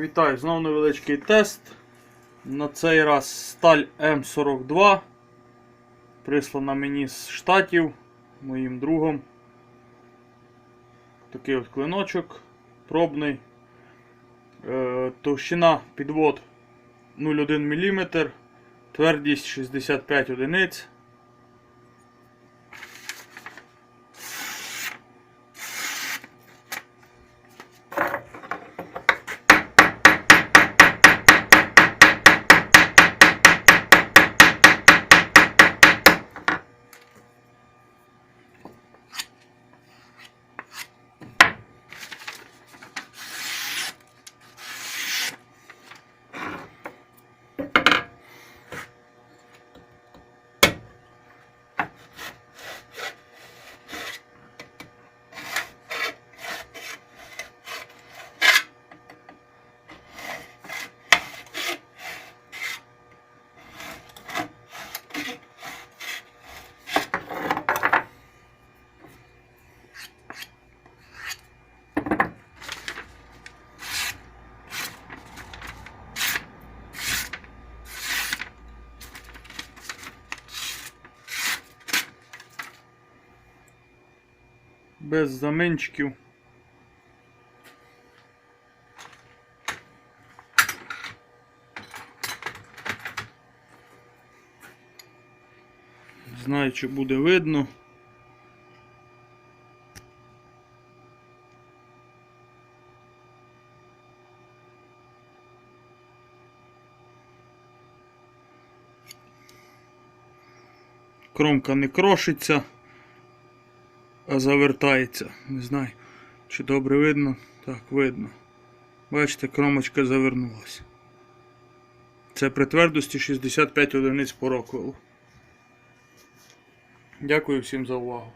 Вітаю, знову невеличкий тест. На цей раз сталь М42. Прислана мені з штатів моїм другом. Такий от клиночок пробний. Е, товщина підвод 0,1 мм, твердість 65 одиниць. Без заминчиків. Знаю, чи буде видно. Кромка не крошиться а завертається. Не знаю, чи добре видно. Так, видно. Бачите, кромочка завернулася. Це при твердості 65 одиниць по роквелу. Дякую всім за увагу.